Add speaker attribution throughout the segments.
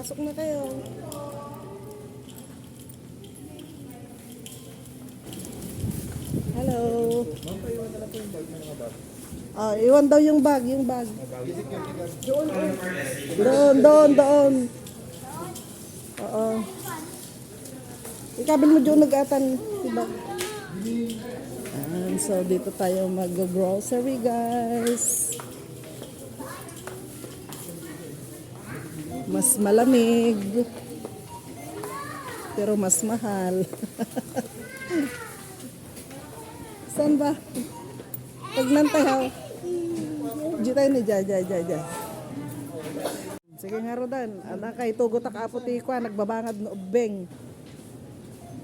Speaker 1: Pasok na kayo. Hello. Ah, iwan daw yung bag, yung bag. Doon, doon, doon, doon. Oo. Ikabil mo doon nag-atan, diba? Ayan, so dito tayo mag-grocery, guys. Mas malamig. Pero mas mahal. Saan ba? Pagnantay ha. Di tayo ni Jaya, Jaya. Sige nga Rodan, anak kay tugot ak aputi ko, nagbabangad no ubeng.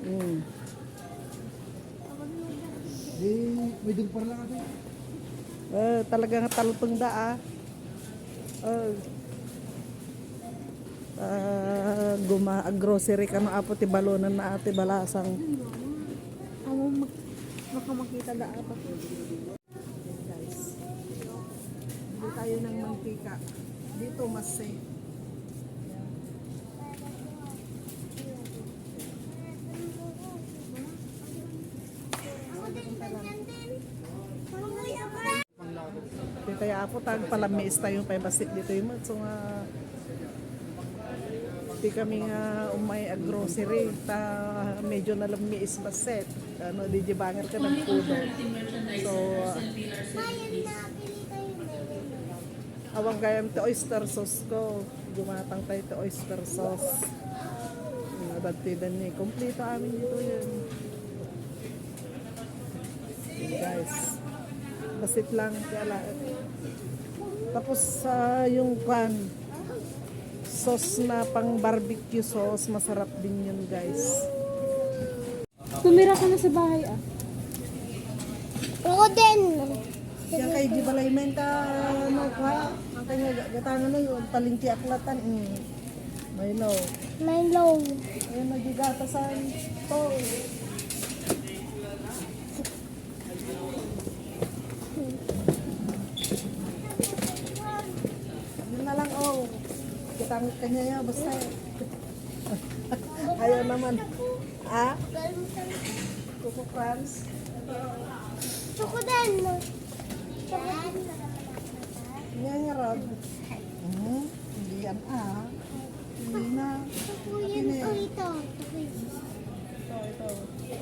Speaker 1: Mm.
Speaker 2: Di, may dun pa lang ate.
Speaker 1: Eh, talagang talpang da ah. Oh. Ah, guma grocery ka no apo ti balonan na ate balasang.
Speaker 3: Amo mag baka makita da apa.
Speaker 1: Guys. Hindi tayo ng mantika. Dito mas safe. Dito tayo apo tag palamis tayo pa basit dito yung mat. So nga di kami nga umay ag grocery ta medyo na lang mi is baset ano di jibangar ka ng pudo so awang gayam ti oyster sauce ko. Gumatang tayo ti oyster sauce. Nabagtidan ni kompleto amin dito yun. Guys. Basit lang kaya tapos sa yung pan sauce na pang barbecue sauce masarap din yun guys
Speaker 3: Tumira ka na sa bahay ah.
Speaker 4: Ako din.
Speaker 1: Yan kay di balay men ka ano ka ang kanya gatangan na yun palingki aklatan mm. Milo
Speaker 4: May low.
Speaker 1: ayun nagigatasan to yun na lang oh kitang kanya yan basta ayaw naman ah Coco
Speaker 4: din. Ako din.
Speaker 1: Yan nga Rod. Hmm, hindi yan ah. Hindi na.
Speaker 4: Ako yun. Oh, ito. Yun.
Speaker 1: Ito, ito.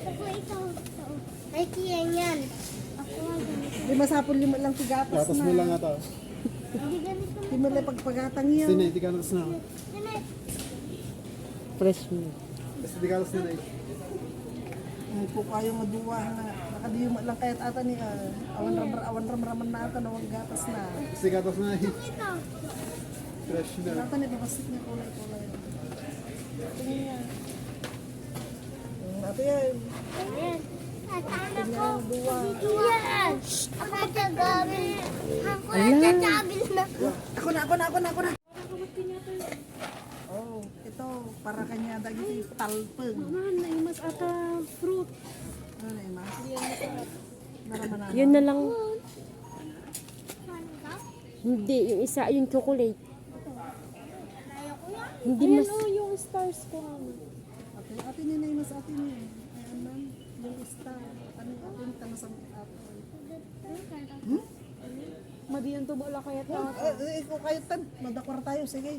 Speaker 4: Ako ito. Ito. Ay, kiyan yan. Ako nga ganito.
Speaker 1: Di masapol lima lang tigatas
Speaker 2: Gatas
Speaker 1: na.
Speaker 2: mo lang ata.
Speaker 4: Hindi
Speaker 1: mo lang pagpagatang yan.
Speaker 2: Sine, di gatas na.
Speaker 1: Fresh mo.
Speaker 2: Basta di gatas na na eh.
Speaker 1: Hindi po kayo maduwa na. Nakadiyo mo lang kahit ata ni ah, awan ram awan ram raman na ata nawag gatas na.
Speaker 2: Basta gatas na eh.
Speaker 4: Ito.
Speaker 2: Fresh na.
Speaker 1: Ata ni babasit niya kulay kulay. Tingnan niya. Ate yan.
Speaker 4: Ayan.
Speaker 1: Tingnan duwa.
Speaker 4: Yan. Ako nagagabi. Ako nagagabi na.
Speaker 1: Ako na, ako na, ako na, ako na. Oh, ito para kanya dagi talpeg.
Speaker 3: Man, naimas ata fruit.
Speaker 1: Ano na ima? Naraman na.
Speaker 3: Yun na lang. Hindi, yung isa, yung chocolate. Hindi mas... oh, yung stars ko.
Speaker 1: Ate, ate ni na mas ate ni. Ayan man, yung star. Ano yung tanong sa ate.
Speaker 3: Madiyan to bala kaya ta.
Speaker 1: Eh, ikaw kayo tan. Madakwar tayo, sige.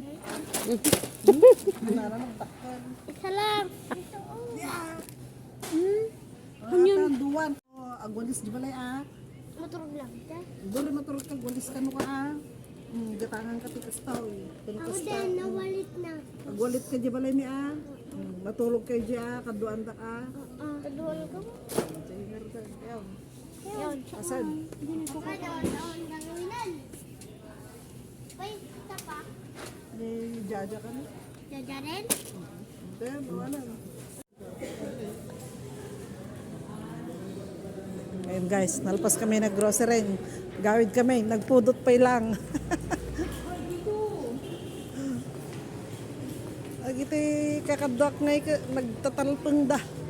Speaker 1: Nara magtakpan.
Speaker 4: Isa lang.
Speaker 1: Ano duwan. Oh, agwalis di balay ah.
Speaker 4: Maturog lang. ka?
Speaker 1: Dole maturog ka, gwalis ka no ka ah. Hmm, gatangan ka tikas tao.
Speaker 4: Ako din, nawalit na.
Speaker 1: Agwalit ka di balay mi ah. Hmm, matulog kayo di ah, kaduan ta ka.
Speaker 4: Ah, kaduwal ka mo?
Speaker 1: Sige, meron ka. Ayaw.
Speaker 4: Yun.
Speaker 1: Asan?
Speaker 4: Danginan. Uy, isa pa.
Speaker 1: Ni Jaja ka na.
Speaker 4: Jaja rin?
Speaker 1: Hindi, wala. Ngayon guys, nalpas kami nag grocery. Gawid kami, nagpudot pa lang. Ag iti kakadwak ngay nagtatalpang da. Hmm.